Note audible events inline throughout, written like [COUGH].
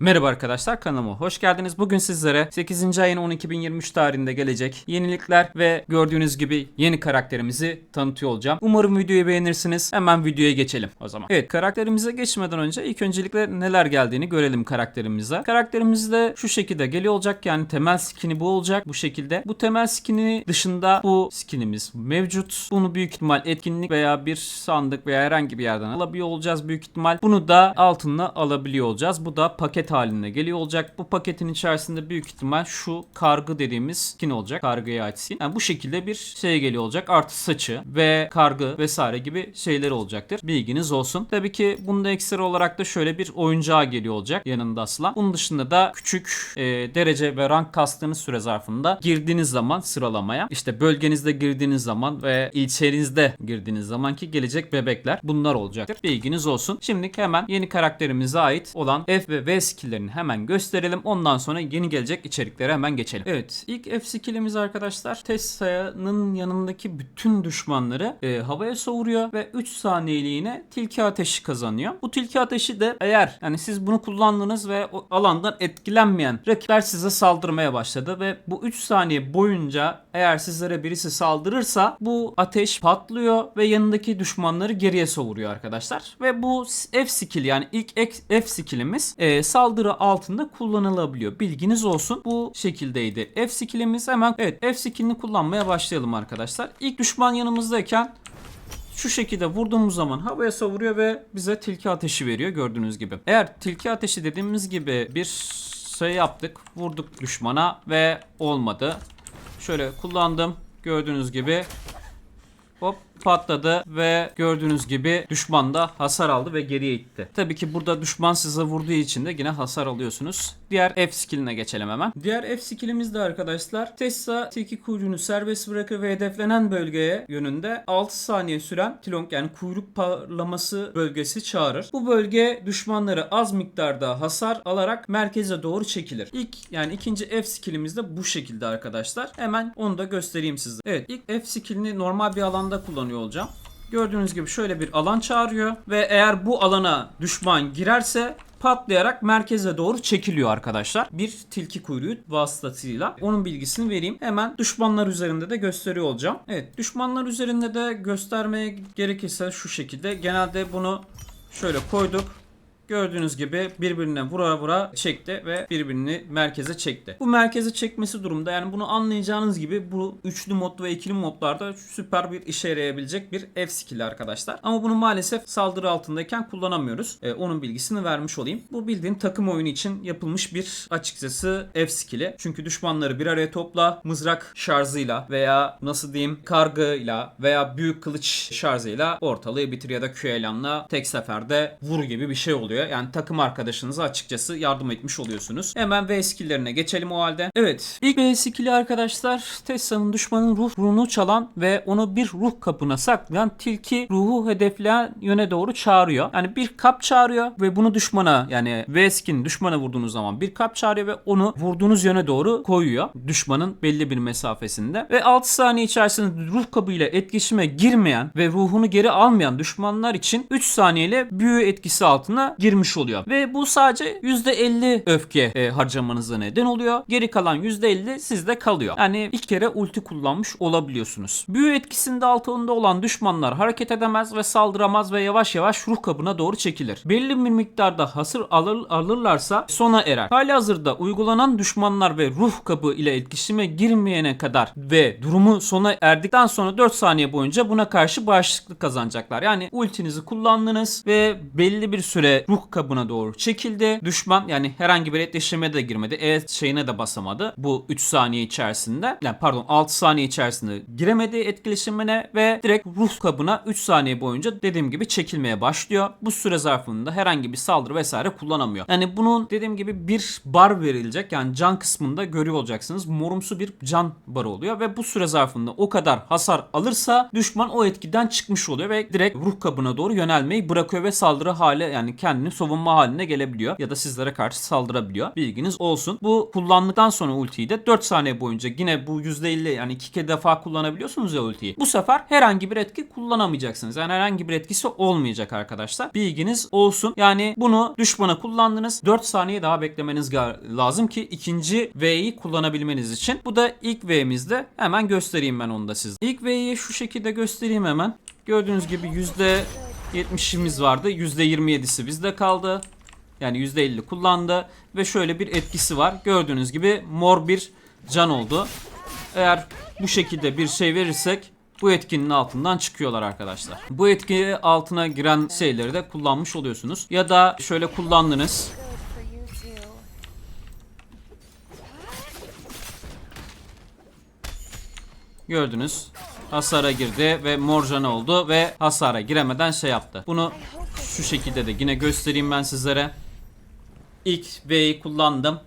Merhaba arkadaşlar kanalıma hoş geldiniz. Bugün sizlere 8. ayın 10.2023 tarihinde gelecek yenilikler ve gördüğünüz gibi yeni karakterimizi tanıtıyor olacağım. Umarım videoyu beğenirsiniz. Hemen videoya geçelim o zaman. Evet karakterimize geçmeden önce ilk öncelikle neler geldiğini görelim karakterimize. Karakterimiz de şu şekilde geliyor olacak yani temel skini bu olacak bu şekilde. Bu temel skini dışında bu skinimiz mevcut. Bunu büyük ihtimal etkinlik veya bir sandık veya herhangi bir yerden alabiliyor olacağız büyük ihtimal. Bunu da altınla alabiliyor olacağız. Bu da paket halinde geliyor olacak. Bu paketin içerisinde büyük ihtimal şu kargı dediğimiz skin olacak. Kargıya ait. Yani bu şekilde bir şey geliyor olacak. Artı saçı ve kargı vesaire gibi şeyler olacaktır. Bilginiz olsun. Tabii ki bunda ekstra olarak da şöyle bir oyuncağı geliyor olacak yanında asılan. Bunun dışında da küçük e, derece ve rank kastığınız süre zarfında girdiğiniz zaman sıralamaya işte bölgenizde girdiğiniz zaman ve ilçenizde girdiğiniz zamanki gelecek bebekler bunlar olacaktır. Bilginiz olsun. Şimdi hemen yeni karakterimize ait olan F ve V skilllerini hemen gösterelim. Ondan sonra yeni gelecek içeriklere hemen geçelim. Evet ilk F skillimiz arkadaşlar Tessa'nın yanındaki bütün düşmanları e, havaya soğuruyor ve 3 saniyeliğine tilki ateşi kazanıyor. Bu tilki ateşi de eğer yani siz bunu kullandınız ve o alandan etkilenmeyen rakipler size saldırmaya başladı ve bu 3 saniye boyunca eğer sizlere birisi saldırırsa bu ateş patlıyor ve yanındaki düşmanları geriye soğuruyor arkadaşlar. Ve bu F skill yani ilk F skillimiz e, saldırı altında kullanılabiliyor. Bilginiz olsun. Bu şekildeydi. F skillimiz hemen evet F skillini kullanmaya başlayalım arkadaşlar. İlk düşman yanımızdayken şu şekilde vurduğumuz zaman havaya savuruyor ve bize tilki ateşi veriyor gördüğünüz gibi. Eğer tilki ateşi dediğimiz gibi bir şey yaptık. Vurduk düşmana ve olmadı. Şöyle kullandım. Gördüğünüz gibi hop patladı ve gördüğünüz gibi düşman da hasar aldı ve geriye itti. Tabii ki burada düşman size vurduğu için de yine hasar alıyorsunuz. Diğer F skilline geçelim hemen. Diğer F skillimiz de arkadaşlar Tessa tilki kuyruğunu serbest bırakır ve hedeflenen bölgeye yönünde 6 saniye süren tilong yani kuyruk parlaması bölgesi çağırır. Bu bölge düşmanları az miktarda hasar alarak merkeze doğru çekilir. İlk yani ikinci F skillimiz de bu şekilde arkadaşlar. Hemen onu da göstereyim size. Evet ilk F skillini normal bir alanda kullanıyor olacağım. Gördüğünüz gibi şöyle bir alan çağırıyor ve eğer bu alana düşman girerse patlayarak merkeze doğru çekiliyor arkadaşlar. Bir tilki kuyruğu vasıtasıyla. Onun bilgisini vereyim. Hemen düşmanlar üzerinde de gösteriyor olacağım. Evet düşmanlar üzerinde de göstermeye gerekirse şu şekilde. Genelde bunu şöyle koyduk. Gördüğünüz gibi birbirine vura vura çekti ve birbirini merkeze çekti. Bu merkeze çekmesi durumda yani bunu anlayacağınız gibi bu üçlü mod ve ikili modlarda süper bir işe yarayabilecek bir F skill arkadaşlar. Ama bunu maalesef saldırı altındayken kullanamıyoruz. Ee, onun bilgisini vermiş olayım. Bu bildiğin takım oyunu için yapılmış bir açıkçası F skill'i. Çünkü düşmanları bir araya topla mızrak şarjıyla veya nasıl diyeyim kargıyla veya büyük kılıç şarjıyla ortalığı bitir ya da küelanla tek seferde vur gibi bir şey oluyor. Yani takım arkadaşınıza açıkçası yardım etmiş oluyorsunuz. Hemen V skill'lerine geçelim o halde. Evet. ilk V skill'i arkadaşlar Tessa'nın düşmanın ruh ruhunu çalan ve onu bir ruh kapına saklayan tilki ruhu hedefleyen yöne doğru çağırıyor. Yani bir kap çağırıyor ve bunu düşmana yani V skin düşmana vurduğunuz zaman bir kap çağırıyor ve onu vurduğunuz yöne doğru koyuyor. Düşmanın belli bir mesafesinde. Ve 6 saniye içerisinde ruh kabıyla etkileşime girmeyen ve ruhunu geri almayan düşmanlar için 3 saniyeyle büyü etkisi altına girmiş oluyor. Ve bu sadece %50 öfke e, harcamanıza neden oluyor. Geri kalan %50 sizde kalıyor. Yani ilk kere ulti kullanmış olabiliyorsunuz. Büyü etkisinde altında olan düşmanlar hareket edemez ve saldıramaz ve yavaş yavaş ruh kabına doğru çekilir. Belli bir miktarda hasır alır, alırlarsa sona erer. Hali hazırda uygulanan düşmanlar ve ruh kabı ile etkileşime girmeyene kadar ve durumu sona erdikten sonra 4 saniye boyunca buna karşı bağışıklık kazanacaklar. Yani ultinizi kullandınız ve belli bir süre ruh kabına doğru çekildi. Düşman yani herhangi bir etkileşime de girmedi. E şeyine de basamadı. Bu 3 saniye içerisinde. Yani pardon 6 saniye içerisinde giremedi etkileşimine ve direkt ruh kabına 3 saniye boyunca dediğim gibi çekilmeye başlıyor. Bu süre zarfında herhangi bir saldırı vesaire kullanamıyor. Yani bunun dediğim gibi bir bar verilecek. Yani can kısmında görüyor olacaksınız. Morumsu bir can barı oluyor ve bu süre zarfında o kadar hasar alırsa düşman o etkiden çıkmış oluyor ve direkt ruh kabına doğru yönelmeyi bırakıyor ve saldırı hale yani kendi kendini savunma haline gelebiliyor ya da sizlere karşı saldırabiliyor. Bilginiz olsun. Bu kullandıktan sonra ultiyi de 4 saniye boyunca yine bu %50 yani iki kere defa kullanabiliyorsunuz ya ultiyi. Bu sefer herhangi bir etki kullanamayacaksınız. Yani herhangi bir etkisi olmayacak arkadaşlar. Bilginiz olsun. Yani bunu düşmana kullandınız. 4 saniye daha beklemeniz lazım ki ikinci V'yi kullanabilmeniz için. Bu da ilk V'mizde. Hemen göstereyim ben onu da size. İlk V'yi şu şekilde göstereyim hemen. Gördüğünüz gibi %70'imiz vardı. %27'si bizde kaldı. Yani %50 kullandı ve şöyle bir etkisi var. Gördüğünüz gibi mor bir can oldu. Eğer bu şekilde bir şey verirsek bu etkinin altından çıkıyorlar arkadaşlar. Bu etki altına giren şeyleri de kullanmış oluyorsunuz. Ya da şöyle kullandınız. Gördünüz. Hasara girdi ve morjan oldu ve hasara giremeden şey yaptı. Bunu şu şekilde de yine göstereyim ben sizlere. İlk V'yi kullandım.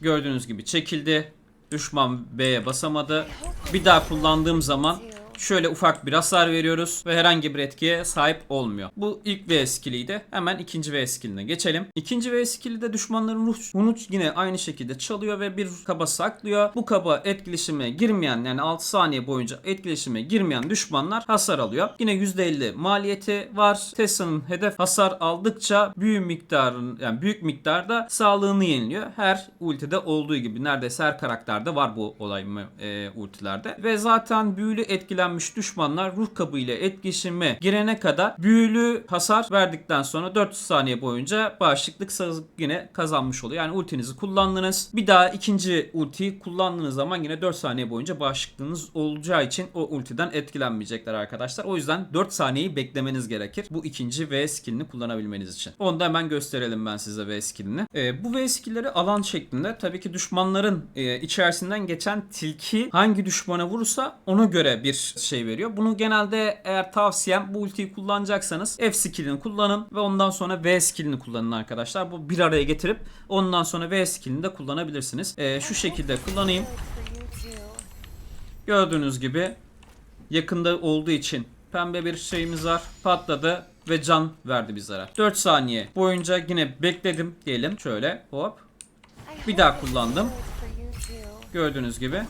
Gördüğünüz gibi çekildi. Düşman B'ye basamadı. Bir daha kullandığım zaman şöyle ufak bir hasar veriyoruz ve herhangi bir etkiye sahip olmuyor. Bu ilk V skilliydi. Hemen ikinci V skilline geçelim. İkinci V skilli de düşmanların ruh, ruhunu yine aynı şekilde çalıyor ve bir kaba saklıyor. Bu kaba etkileşime girmeyen yani 6 saniye boyunca etkileşime girmeyen düşmanlar hasar alıyor. Yine %50 maliyeti var. Tesla'nın hedef hasar aldıkça büyük miktarın yani büyük miktarda sağlığını yeniliyor. Her ultide olduğu gibi neredeyse her karakterde var bu olay mı e, ultilerde. Ve zaten büyülü etkilenmiş düşmanlar ruh kabı ile etkileşime girene kadar büyülü hasar verdikten sonra 4 saniye boyunca bağışıklık yine kazanmış oluyor. Yani ultinizi kullandınız. Bir daha ikinci ultiyi kullandığınız zaman yine 4 saniye boyunca bağışıklığınız olacağı için o ultiden etkilenmeyecekler arkadaşlar. O yüzden 4 saniyeyi beklemeniz gerekir. Bu ikinci V skillini kullanabilmeniz için. Onu da hemen gösterelim ben size V skillini. Ee, bu V skillleri alan şeklinde tabii ki düşmanların e, içerisinden geçen tilki hangi düşmana vurursa ona göre bir şey veriyor. Bunu genelde eğer tavsiyem bu ultiyi kullanacaksanız F skillini kullanın ve ondan sonra V skillini kullanın arkadaşlar. Bu bir araya getirip ondan sonra V skillini de kullanabilirsiniz. Ee, şu şekilde kullanayım. Gördüğünüz gibi yakında olduğu için pembe bir şeyimiz var. Patladı ve can verdi bizlere. 4 saniye boyunca yine bekledim diyelim. Şöyle hop. Bir daha kullandım. Gördüğünüz gibi.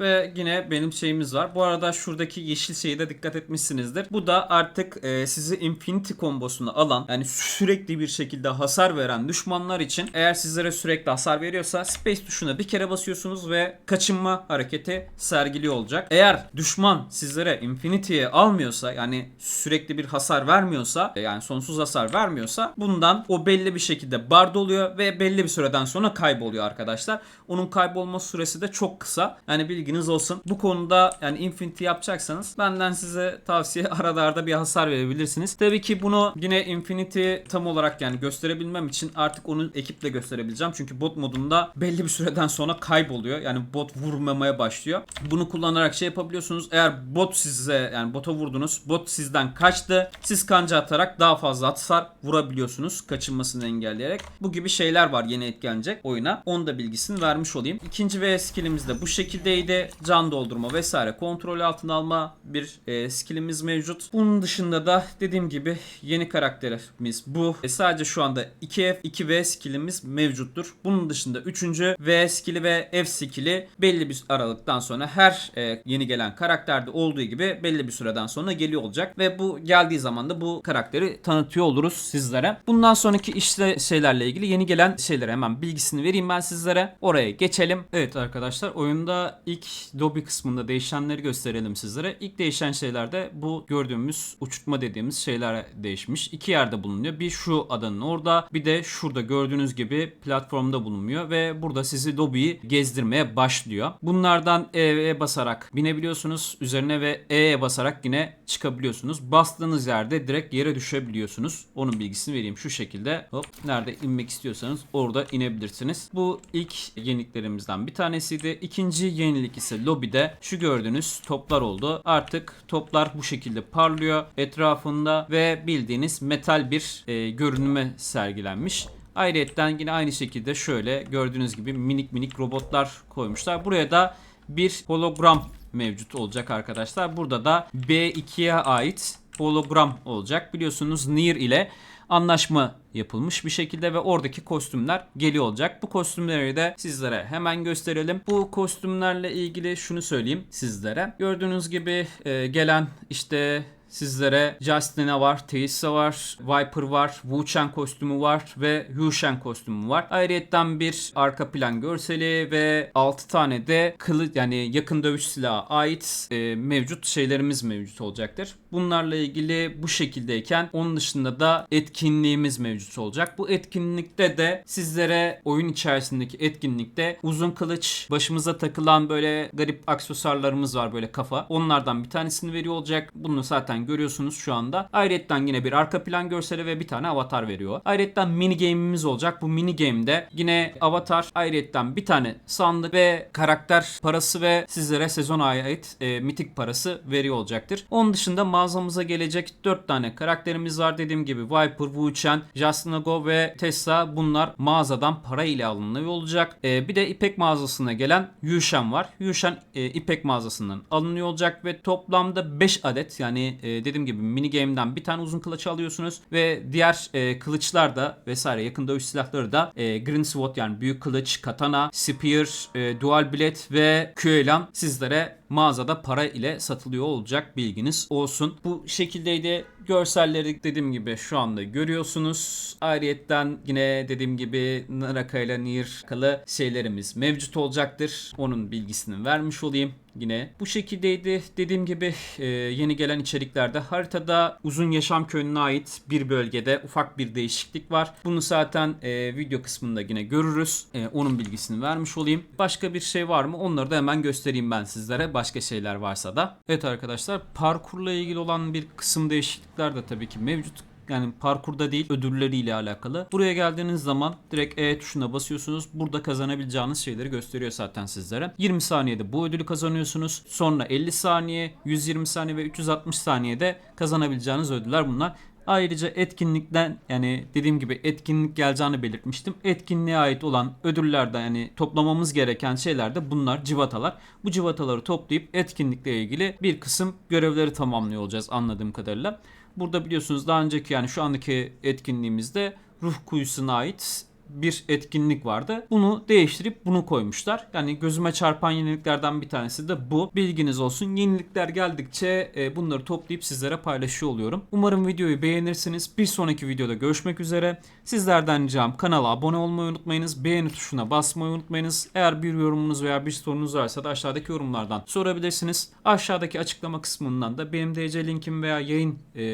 Ve yine benim şeyimiz var. Bu arada şuradaki yeşil şeye de dikkat etmişsinizdir. Bu da artık e, sizi Infinity kombosunu alan yani sürekli bir şekilde hasar veren düşmanlar için eğer sizlere sürekli hasar veriyorsa Space tuşuna bir kere basıyorsunuz ve kaçınma hareketi sergiliyor olacak. Eğer düşman sizlere Infinity'ye almıyorsa yani sürekli bir hasar vermiyorsa e, yani sonsuz hasar vermiyorsa bundan o belli bir şekilde barda oluyor ve belli bir süreden sonra kayboluyor arkadaşlar. Onun kaybolma süresi de çok kısa. Yani bilginiz olsun. Bu konuda yani Infinity yapacaksanız benden size tavsiye [LAUGHS] arada arada bir hasar verebilirsiniz. Tabii ki bunu yine Infinity tam olarak yani gösterebilmem için artık onu ekiple gösterebileceğim. Çünkü bot modunda belli bir süreden sonra kayboluyor. Yani bot vurmamaya başlıyor. Bunu kullanarak şey yapabiliyorsunuz. Eğer bot size yani bota vurdunuz. Bot sizden kaçtı. Siz kanca atarak daha fazla hasar vurabiliyorsunuz. Kaçınmasını engelleyerek. Bu gibi şeyler var yeni etkilenecek oyuna. Onu da bilgisini vermiş olayım. İkinci V skillimiz de bu şekildeydi. Can doldurma vesaire kontrol altına alma bir e, skillimiz mevcut. Bunun dışında da dediğim gibi yeni karakterimiz bu. E, sadece şu anda 2F 2V skillimiz mevcuttur. Bunun dışında 3. V skilli ve F skilli belli bir aralıktan sonra her e, yeni gelen karakterde olduğu gibi belli bir süreden sonra geliyor olacak ve bu geldiği zaman da bu karakteri tanıtıyor oluruz sizlere. Bundan sonraki işte şeylerle ilgili yeni gelen şeylere hemen bilgisini vereyim ben sizlere. Oraya geçelim. Evet arkadaşlar oyunda ilk lobby kısmında değişenleri gösterelim sizlere. İlk değişen şeylerde bu gördüğümüz uçurtma dediğimiz şeyler değişmiş. İki yerde bulunuyor. Bir şu adanın orada bir de şurada gördüğünüz gibi platformda bulunmuyor ve burada sizi lobiyi gezdirmeye başlıyor. Bunlardan E'ye basarak binebiliyorsunuz. Üzerine ve E'ye basarak yine çıkabiliyorsunuz. Bastığınız yerde direkt yere düşebiliyorsunuz. Onun bilgisini vereyim şu şekilde. Hop nerede inmek istiyorsanız orada inebilirsiniz. Bu ilk yeniliklerimizden bir tanesiydi. İkinci yenilik ise lobide şu gördüğünüz toplar oldu. Artık toplar bu şekilde parlıyor etrafında ve bildiğiniz metal bir e, görünüme sergilenmiş. Ayrıyetten yine aynı şekilde şöyle gördüğünüz gibi minik minik robotlar koymuşlar. Buraya da bir hologram mevcut olacak arkadaşlar. Burada da B2'ye ait hologram olacak. Biliyorsunuz Nier ile anlaşma yapılmış bir şekilde ve oradaki kostümler geliyor olacak. Bu kostümleri de sizlere hemen gösterelim. Bu kostümlerle ilgili şunu söyleyeyim sizlere. Gördüğünüz gibi e, gelen işte Sizlere Justin'a var, Teisa var, Viper var, Wu Chang kostümü var ve Yu Shen kostümü var. Ayrıyeten bir arka plan görseli ve 6 tane de kılı yani yakın dövüş silahı ait e, mevcut şeylerimiz mevcut olacaktır. Bunlarla ilgili bu şekildeyken onun dışında da etkinliğimiz mevcut olacak. Bu etkinlikte de sizlere oyun içerisindeki etkinlikte uzun kılıç, başımıza takılan böyle garip aksesuarlarımız var böyle kafa. Onlardan bir tanesini veriyor olacak. Bunu zaten görüyorsunuz şu anda. Ayrıca yine bir arka plan görseli ve bir tane avatar veriyor. Ayrıca mini game'imiz olacak. Bu mini game'de yine avatar, ayrıca bir tane sandık ve karakter parası ve sizlere sezon ait e, mitik parası veriyor olacaktır. Onun dışında mağazamıza gelecek 4 tane karakterimiz var. Dediğim gibi Viper, Wu Chen, Justin Ago ve Tessa bunlar mağazadan para ile alınıyor olacak. E, bir de İpek mağazasına gelen Yushen var. Yushen e, İpek mağazasından alınıyor olacak ve toplamda 5 adet yani e, dediğim gibi mini game'den bir tane uzun kılıç alıyorsunuz ve diğer e, kılıçlar da vesaire yakın dövüş silahları da e, Green Sword yani büyük kılıç, katana, spear, e, dual blade ve Qelan sizlere mağazada para ile satılıyor olacak bilginiz olsun. Bu şekildeydi. Görselleri dediğim gibi şu anda görüyorsunuz. Ayrıyetten yine dediğim gibi Naraka ile Nirkalı şeylerimiz mevcut olacaktır. Onun bilgisini vermiş olayım yine. Bu şekildeydi. Dediğim gibi e, yeni gelen içeriklerde haritada uzun yaşam köyüne ait bir bölgede ufak bir değişiklik var. Bunu zaten e, video kısmında yine görürüz. E, onun bilgisini vermiş olayım. Başka bir şey var mı? Onları da hemen göstereyim ben sizlere. Başka şeyler varsa da. Evet arkadaşlar parkurla ilgili olan bir kısım değişiklikler de tabii ki mevcut. Yani parkurda değil ödülleriyle alakalı. Buraya geldiğiniz zaman direkt E tuşuna basıyorsunuz. Burada kazanabileceğiniz şeyleri gösteriyor zaten sizlere. 20 saniyede bu ödülü kazanıyorsunuz. Sonra 50 saniye, 120 saniye ve 360 saniyede kazanabileceğiniz ödüller bunlar. Ayrıca etkinlikten yani dediğim gibi etkinlik geleceğini belirtmiştim. Etkinliğe ait olan ödüllerde yani toplamamız gereken şeyler de bunlar civatalar. Bu civataları toplayıp etkinlikle ilgili bir kısım görevleri tamamlıyor olacağız anladığım kadarıyla. Burada biliyorsunuz daha önceki yani şu andaki etkinliğimizde ruh kuyusuna ait bir etkinlik vardı. Bunu değiştirip bunu koymuşlar. Yani gözüme çarpan yeniliklerden bir tanesi de bu. Bilginiz olsun. Yenilikler geldikçe e, bunları toplayıp sizlere paylaşıyor oluyorum. Umarım videoyu beğenirsiniz. Bir sonraki videoda görüşmek üzere. Sizlerden ricam kanala abone olmayı unutmayınız. Beğeni tuşuna basmayı unutmayınız. Eğer bir yorumunuz veya bir sorunuz varsa da aşağıdaki yorumlardan sorabilirsiniz. Aşağıdaki açıklama kısmından da benim DC linkim veya yayın e,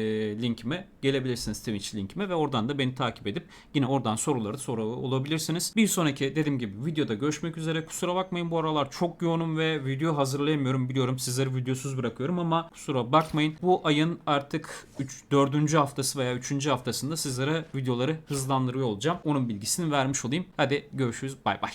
linkime gelebilirsiniz Twitch linkime ve oradan da beni takip edip yine oradan soruları soru olabilirsiniz. Bir sonraki dediğim gibi videoda görüşmek üzere. Kusura bakmayın bu aralar çok yoğunum ve video hazırlayamıyorum biliyorum. Sizleri videosuz bırakıyorum ama kusura bakmayın. Bu ayın artık 3 4. haftası veya 3. haftasında sizlere videoları hızlandırıyor olacağım. Onun bilgisini vermiş olayım. Hadi görüşürüz. Bay bay.